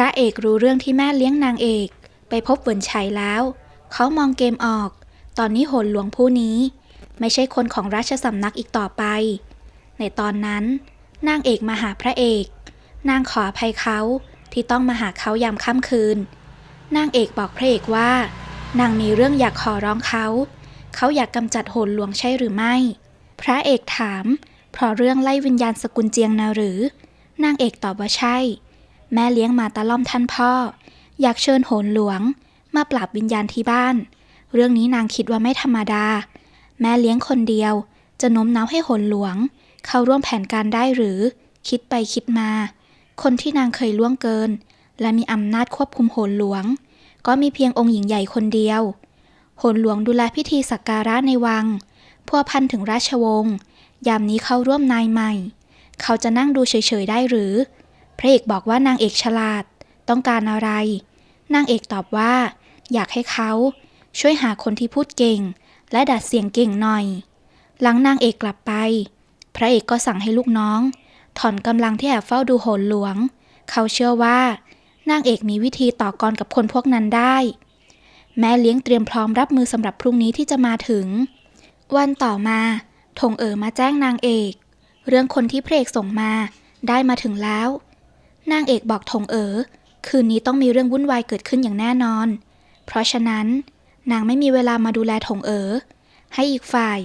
ระเอกรู้เรื่องที่แม่เลี้ยงนางเอก ไปพบเหวินชัยแล้ว เขามองเกมออก ตอนนี้โหนหลวงผู้นี้ ไม่ใช่คนของราชสำนักอีกต่อไป ในตอนนั้น นางเอกมาหาพระเอก นางขออภัยเขาที่ต้องมาหาเขายามค่ำคืน นางเอกบอกพระเอกว่า นางมีเรื่องอยากขอร้องเขา เขาอยากกำจัดโหนหลวงใช่หรือไม่ พระเอกถาม เพราะเรื่องไล่วิญญาณสกุลเจียงนะหรือ นางเอกตอบว่าใช่ แม่เลี้ยงมาตะล่อมท่านพ่อ อยากเชิญโหนหลวง มาปราบวิญญาณที่บ้าน เรื่องนี้นางคิดว่าไม่ธรรมดา แม่เลี้ยงคนเดียว จะโน้มน้าวให้โหนหลวง เข้าร่วมแผนการได้หรือ คิดไปคิดมา คนที่นางเคยล่วงเกิน และมีอำนาจควบคุมโหนหลวง ก็มีเพียงองค์หญิงใหญ่คนเดียว โหนหลวงดูแลพิธีสักการะในวังพัวพันถึงราชวงศ์ยามนี้เข้าร่วมนายใหม่ เขาจะนั่งดูเฉยๆได้หรือ พระเอกบอกว่านางเอกฉลาด ต้องการอะไร นางเอกตอบว่า อยากให้เขาช่วยหาคนที่พูดเก่ง และดัดเสียงเก่งหน่อย หลังนางเอกกลับไป พระเอกก็สั่งให้ลูกน้อง ถอนกำลังที่แอบเฝ้าดูโหนหลวง เขาเชื่อว่านางเอกมีวิธีต่อกรกับคนพวกนั้นได้ แม่เลี้ยงเตรียมพร้อมรับมือสำหรับพรุ่งนี้ที่จะมาถึง วันต่อมาทงเอ๋อมาแจ้งนางเอก เรื่องคนที่พระเอกส่งมาได้มาถึงแล้ว นางเอกบอกทงเอ๋อคืนนี้ต้องมีเรื่องวุ่นวายเกิดขึ้นอย่างแน่นอน เพราะฉะนั้น นางไม่มีเวลามาดูแลทงเอ๋อให้อีกฝ่าย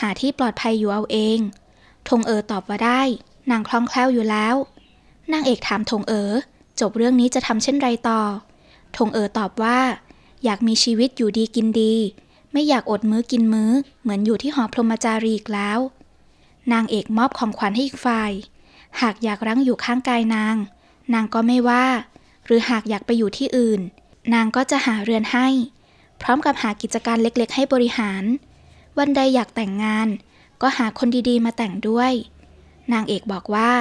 หาที่ปลอดภัยอยู่เอาเองทงเอ๋อตอบว่าได้ นางคล่องแคล่วอยู่แล้ว นางเอกถามทงเอ๋อจบเรื่องนี้จะทำเช่นไรต่อทงเอ๋อตอบว่า อยากมีชีวิตอยู่ดีกินดี ไม่อยากอดมื้อกินมื้อ เหมือนอยู่ที่หอพรหมจารีอีกแล้ว นางเอกมอบของขวัญให้อีกฝ่าย หากอยากรั้งอยู่ข้างกายนาง นางก็ไม่ว่า หรือหากอยากไปอยู่ที่อื่น นางก็จะหาเรือนให้ พร้อมกับหากิจการเล็กๆ ให้บริหาร วันใดอยากแต่งงาน ก็หาคนดีๆ มาแต่งด้วย นางเอกบอกว่า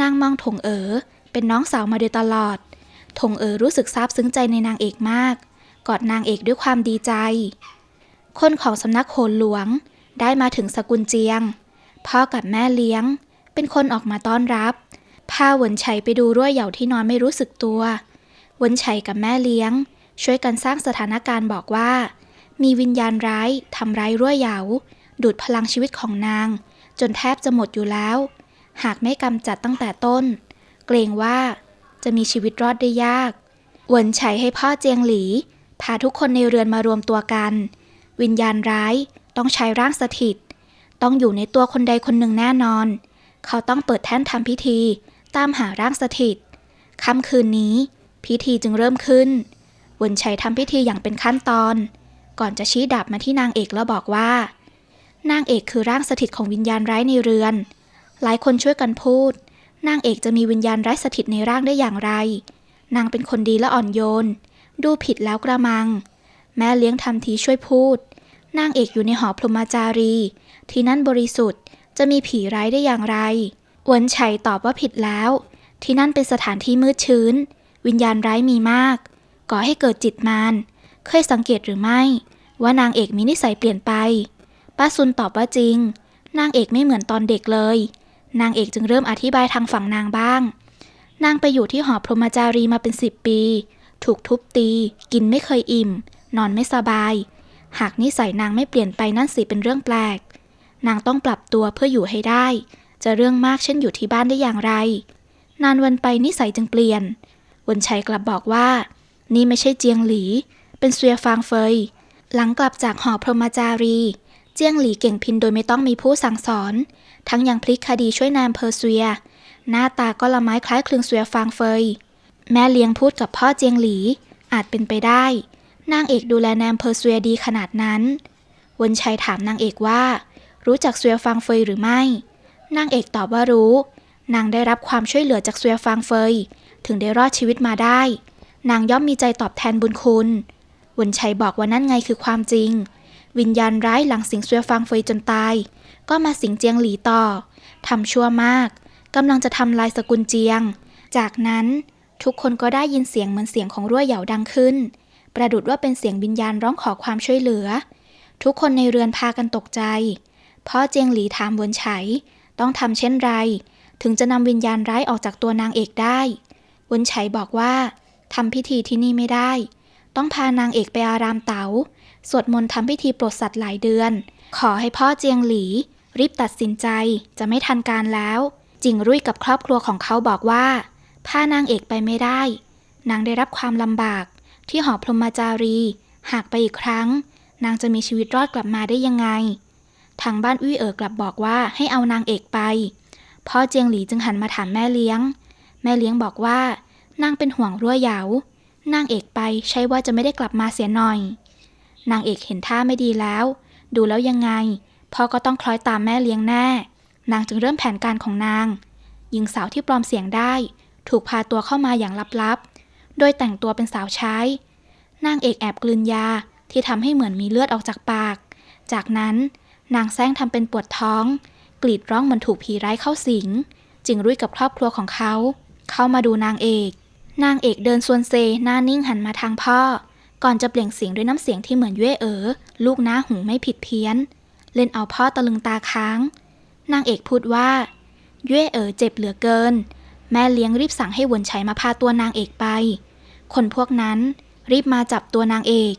นางมองถงเอ๋อเป็นน้องสาวมาโดยตลอด ถงเอ๋อรู้สึกซาบซึ้งใจในนางเอกมาก กอดนางเอกด้วยความดีใจ คนของสำนักโขนหลวงได้มาถึงสกุลเจียง พ่อกับแม่เลี้ยง เป็นคนออกมาต้อนรับ พาหวนไฉไปดูรั่วเหย่าที่นอนไม่รู้สึกตัวหวนไฉกับแม่เลี้ยง ช่วยกันสร้างสถานการณ์บอกว่า มีวิญญาณร้ายทำร้ายรั่วเหย่าดูดพลังชีวิตของนาง จนแทบจะหมดอยู่แล้ว หากไม่กำจัดตั้งแต่ต้น เกรงว่าจะมีชีวิตรอดได้ยากหวนไฉให้พ่อเจียงหลี พาทุกคนในเรือนมารวมตัวกัน วิญญาณร้ายต้องใช้ร่างสถิต ต้องอยู่ในตัวคนใดคนหนึ่งแน่นอน เขาต้องเปิดแท่นทำพิธี ตามหาร่างสถิตค่ำคืนนี้ พิธีจึงเริ่มขึ้นวินชัยทำพิธีอย่างเป็นขั้นตอน ก่อนจะชี้ดาบมาที่นางเอกแล้วบอกว่า นางเอกคือร่างสถิตของวิญญาณร้ายในเรือน หลายคนช่วยกันพูด นางเอกจะมีวิญญาณร้ายสถิตในร่างได้อย่างไร นางเป็นคนดีและอ่อนโยน ดูผิดแล้วกระมัง แม่เลี้ยงทำทีช่วยพูด นางเอกอยู่ในหอพรหมจารี ที่นั่นบริสุทธิ์จะมีผีร้ายได้อย่างไร อวนชัยตอบว่าผิดแล้ว ที่นั่นเป็นสถานที่มืดชื้น วิญญาณร้ายมีมาก ก่อให้เกิดจิตมารเคยสังเกตหรือไม่ ว่านางเอกมีนิสัยเปลี่ยนไป ป้าซุนตอบว่าจริง นางเอกไม่เหมือนตอนเด็กเลย นางเอกจึงเริ่มอธิบายทางฝั่งนางบ้าง นางไปอยู่ที่หอพรหมจารีมาเป็นสิบปี ถูกทุบตี กินไม่เคยอิ่ม นอนไม่สบาย หากนิสัยนางไม่เปลี่ยนไปนั่นสิเป็นเรื่องแปลก นางต้องปรับตัวเพื่ออยู่ให้ได้ จะเรื่องมากเช่นอยู่ที่บ้านได้อย่างไร นานวันไปนิสัยจึงเปลี่ยน วนชัยกลับบอกว่า นี่ไม่ใช่เจียงหลี เป็นเสวียฟางเฟย หลังกลับจากหอพรหมจารี เจียงหลีเก่งพินโดยไม่ต้องมีผู้สั่งสอน ทั้งยังพลิกคดีช่วยนามเพอเสวีย หน้าตาก็ละไม้คล้ายคลึงเสวียฟางเฟย แม่เลี้ยงพูดกับพ่อเจียงหลี อาจเป็นไปได้ นางเอกดูแลแนมเพอร์เซวียดีขนาดนั้น วนชัยถามนางเอกว่า รู้จักเสวียฟางเฟยหรือไม่ นางเอกตอบว่ารู้ นางได้รับความช่วยเหลือจากเสวียฟางเฟย ถึงได้รอดชีวิตมาได้ นางย่อมมีใจตอบแทนบุญคุณวนชัยบอกว่านั่นไงคือความจริง วิญญาณร้ายหลังสิงเสวียฟางเฟยจนตาย ก็มาสิงเจียงหลีต่อทำชั่วมากกำลังจะทำลายสกุลเจียง จากนั้นทุกคนก็ได้ยินเสียงเหมือนเสียงของรั่วเหยาดังขึ้น ประดุดว่าเป็นเสียงวิญญาณร้องขอความช่วยเหลือ ทุกคนในเรือนพากันตกใจ พ่อเจียงหลีถามวนไฉ ต้องทำเช่นไร ถึงจะนำวิญญาณร้ายออกจากตัวนางเอกได้เวนไฉบอกว่าทำพิธีที่นี่ไม่ได้ ต้องพานางเอกไปอารามเต๋า สวดมนต์ทำพิธีปลดสัตว์หลายเดือน ขอให้พ่อเจียงหลี รีบตัดสินใจจะไม่ทันการแล้วจิงรุ่ยกับครอบครัวของเขาบอกว่าพานางเอกไปไม่ได้ นางได้รับความลำบาก ที่หอพรหมจารี หากไปอีกครั้ง นางจะมีชีวิตรอดกลับมาได้ยังไง ทางบ้านอุ้ยเอ๋อกลับบอกว่าให้เอานางเอกไป พ่อเจียงหลีจึงหันมาถามแม่เลี้ยง แม่เลี้ยงบอกว่านางเป็นห่วงรั่วเหยานางเอกไปใช่ว่าจะไม่ได้กลับมาเสียหน่อย นางเอกเห็นท่าไม่ดีแล้ว ดูแล้วยังไง พ่อก็ต้องคล้อยตามแม่เลี้ยงแน่ นางจึงเริ่มแผนการของนาง หญิงสาวที่ปลอมเสียงได้ ถูกพาตัวเข้ามาอย่างลับๆ โดยแต่งตัวเป็นสาวใช้ นางเอกแอบกลืนยาที่ทำให้เหมือนมีเลือดออกจากปาก จากนั้น นางแซงทำเป็นปวดท้อง กรีดร้องเหมือนถูกผีร้ายเข้าสิง จึงรุ่ยกับครอบครัวของเขา เข้ามาดูนางเอก นางเอกเดินส่วนเซหน้านิ่งหันมาทางพ่อ ก่อนจะเปล่งเสียงด้วยน้ำเสียงที่เหมือนเย่เอ๋อลูกน้าหูไม่ผิดเพี้ยน เล่นเอาพ่อตะลึงตาค้าง นางเอกพูดว่าเย่เอ๋อเจ็บเหลือเกิน แม่เลี้ยงรีบสั่งให้วนไฉมาพาตัวนางเอกไป คนพวกนั้นรีบมาจับตัวนางเอก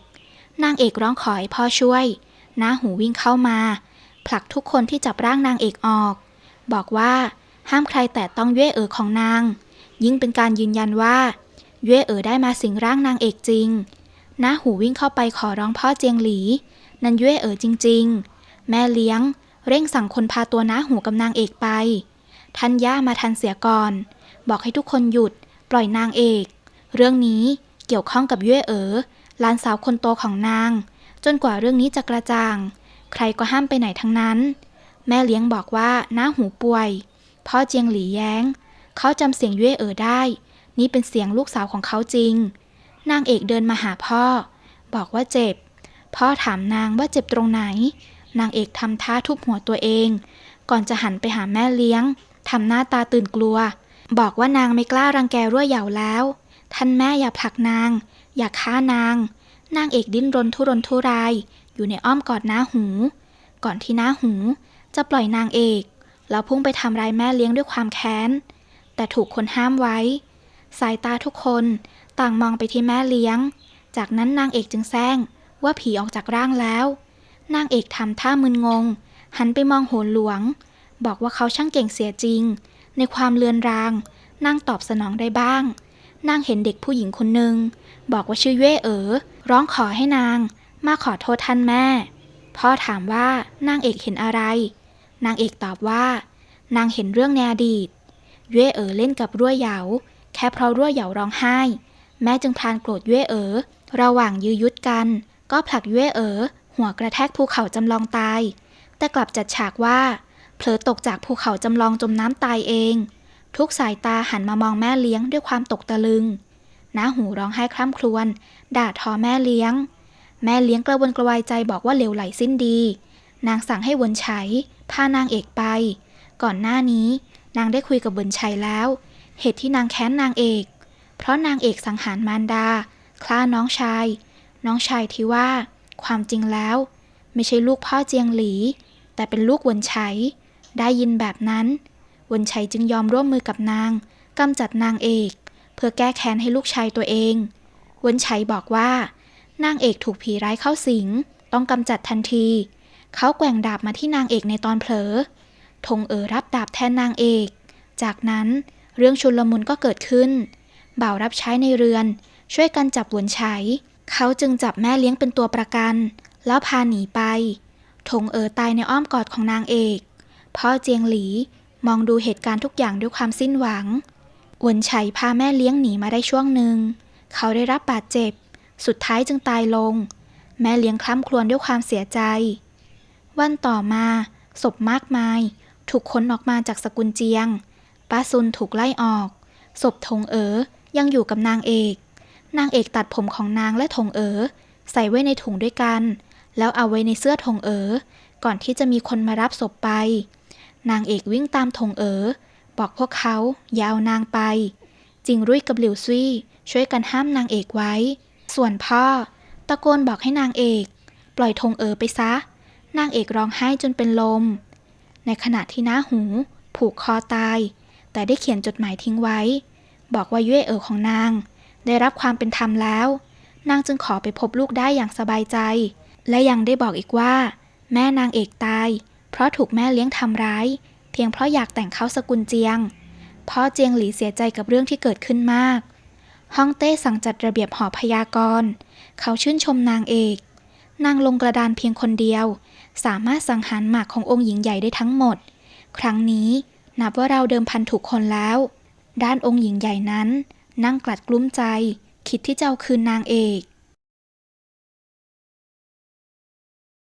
นางเอกร้องขอให้พ่อช่วย น้าหูวิ่งเข้ามา ผลักทุกคนที่จับร่างนางเอกออก บอกว่าห้ามใครแตะต้องเย่เอ๋อของนาง ยิ่งเป็นการยืนยันว่าเย่เอ๋อได้มาสิงร่างนางเอกจริงน้าหูวิ่งเข้าไปขอร้องพ่อเจียงหลี นันเย่เอ๋อจริง ๆ แม่เลี้ยง เร่งสั่งคนพาตัวน้าหูกับนางเอกไป ท่านย่ามาทันเสียก่อน บอกให้ทุกคนหยุด ปล่อยนางเอก เรื่องนี้เกี่ยวข้องกับเย่เอ๋อหลานสาวคนโตของนาง จนกว่าเรื่องนี้จะกระจ่าง ใครก็ห้ามไปไหนทั้งนั้น แม่เลี้ยงบอกว่าน้าหูป่วย พ่อเจียงหลีแย้ง เขาจำเสียงเย่เอ๋อได้ นี่เป็นเสียงลูกสาวของเขาจริง นางเอกเดินมาหาพ่อ บอกว่าเจ็บ พ่อถามนางว่าเจ็บตรงไหน นางเอกทำท่าทุบหัวตัวเอง ก่อนจะหันไปหาแม่เลี้ยงทำหน้าตาตื่นกลัว บอกว่านางไม่กล้ารังแกรั่วเหยาแล้ว ท่านแม่อย่าผลักนาง อย่าฆ่านาง นางเอกดิ้นรนทุรนทุราย อยู่ในอ้อมกอดน้าหู ก่อนที่น้าหู จะปล่อยนางเอก แล้วพุ่งไปทำร้ายแม่เลี้ยงด้วยความแค้น แต่ถูกคนห้ามไว้ สายตาทุกคนต่างมองไปที่แม่เลี้ยง จากนั้นนางเอกจึงแซงว่าผีออกจากร่างแล้ว นางเอกทำท่ามึนงง หันไปมองโหนหลวง บอกว่าเขาช่างเก่งเสียจริง ในความเลือนราง นางตอบสนองได้บ้าง นางเห็นเด็กผู้หญิงคนหนึ่งบอกว่าชื่อเย่เอ๋อ ร้องขอให้นาง มาขอโทษท่านแม่ พ่อถามว่านางเอกเห็นอะไร นางเอกตอบว่า นางเห็นเรื่องในอดีตเย่เอ๋อเล่นกับรั่วเหยา แค่เพราะรั่วเหยาร้องไห้ แม่จึงพลานโกรธเย่เอ๋อระหว่างยื้อยุดกัน ก็ผลักเย่เอ๋อหัวกระแทกภูเขาจำลองตาย แต่กลับจัดฉากว่าเผลอตกจากภูเขาจำลองจมน้ำตายเอง ทุกสายตาหันมามองแม่เลี้ยงด้วยความตกตะลึง น้าหูร้องไห้คร่ำครวญด่าทอแม่เลี้ยง แม่เลี้ยงกระวนกระวายใจบอกว่าเลวไหลสิ้นดี นางสั่งให้วนไฉพานางเอกไป ก่อนหน้านี้ นางได้คุยกับวนไฉแล้ว เหตุที่นางแค้นนางเอก เพราะนางเอกสังหารมารดา คล้าน้องชาย น้องชายที่ว่า ความจริงแล้ว ไม่ใช่ลูกพ่อเจียงหลี แต่เป็นลูกวนไฉได้ยินแบบนั้นวนไฉจึงยอมร่วมมือกับนางกำจัดนางเอก เพื่อแก้แค้นให้ลูกชายตัวเองเวนไฉบอกว่านางเอกถูกผีร้ายเข้าสิง ต้องกำจัดทันที เขาแกว่งดาบมาที่นางเอกในตอนเผลอธงเอ๋อรับดาบแทนนางเอก จากนั้นเรื่องชุลมุนก็เกิดขึ้น บ่าวรับใช้ในเรือน ช่วยกันจับหวนไฉเขาจึงจับแม่เลี้ยงเป็นตัวประกัน แล้วพาหนีไปธงเอ๋อตายในอ้อมกอดของนางเอก พ่อเจียงหลีมองดูเหตุการณ์ทุกอย่างด้วยความสิ้นหวัง วนไฉพาแม่เลี้ยงหนีมาได้ช่วงหนึ่ง เขาได้รับบาดเจ็บ สุดท้ายจึงตายลง แม่เลี้ยงคล้ำครวญด้วยความเสียใจ วันต่อมาศพมากมาย ถูกค้นออกมาจากสกุลเจียง ป้าซุนถูกไล่ออก ศพธงเอ๋อยังอยู่กับนางเอก นางเอกตัดผมของนางและธงเอ๋อใส่ไว้ในถุงด้วยกัน แล้วเอาไว้ในเสื้อธงเอ๋อก่อนที่จะมีคนมารับศพไป นางเอกวิ่งตามธงเอ๋อ บอกพวกเขาอย่าเอานางไป จิงรุ่ยกับหลิวซุยช่วยกันห้ามนางเอกไว้ ส่วนพ่อ ตะโกนบอกให้นางเอก ปล่อยธงเอ๋อไปซะ นางเอกร้องไห้จนเป็นลม ในขณะที่น้าหู ผูกคอตาย แต่ได้เขียนจดหมายทิ้งไว้ บอกว่าเย่เอ๋อของนาง ได้รับความเป็นธรรมแล้ว นางจึงขอไปพบลูกได้อย่างสบายใจ และยังได้บอกอีกว่า แม่นางเอกตาย เพราะถูกแม่เลี้ยงทำร้าย เพียงเพราะอยากแต่งเข้าสกุลเจียง พ่อเจียงหลีเสียใจกับเรื่องที่เกิดขึ้นมาก ฮ่องเต้สั่งจัดระเบียบหอพยากรณ์เขาชื่นชมนางเอก นางลงกระดานเพียงคนเดียว สามารถสังหารหมากขององค์หญิงใหญ่ได้ทั้งหมด ครั้งนี้นับว่าเราเดิมพันถูกคนแล้ว ด้านองค์หญิงใหญ่นั้น นั่งกลัดกลุ้มใจ คิดที่จะเอาคืนนางเอก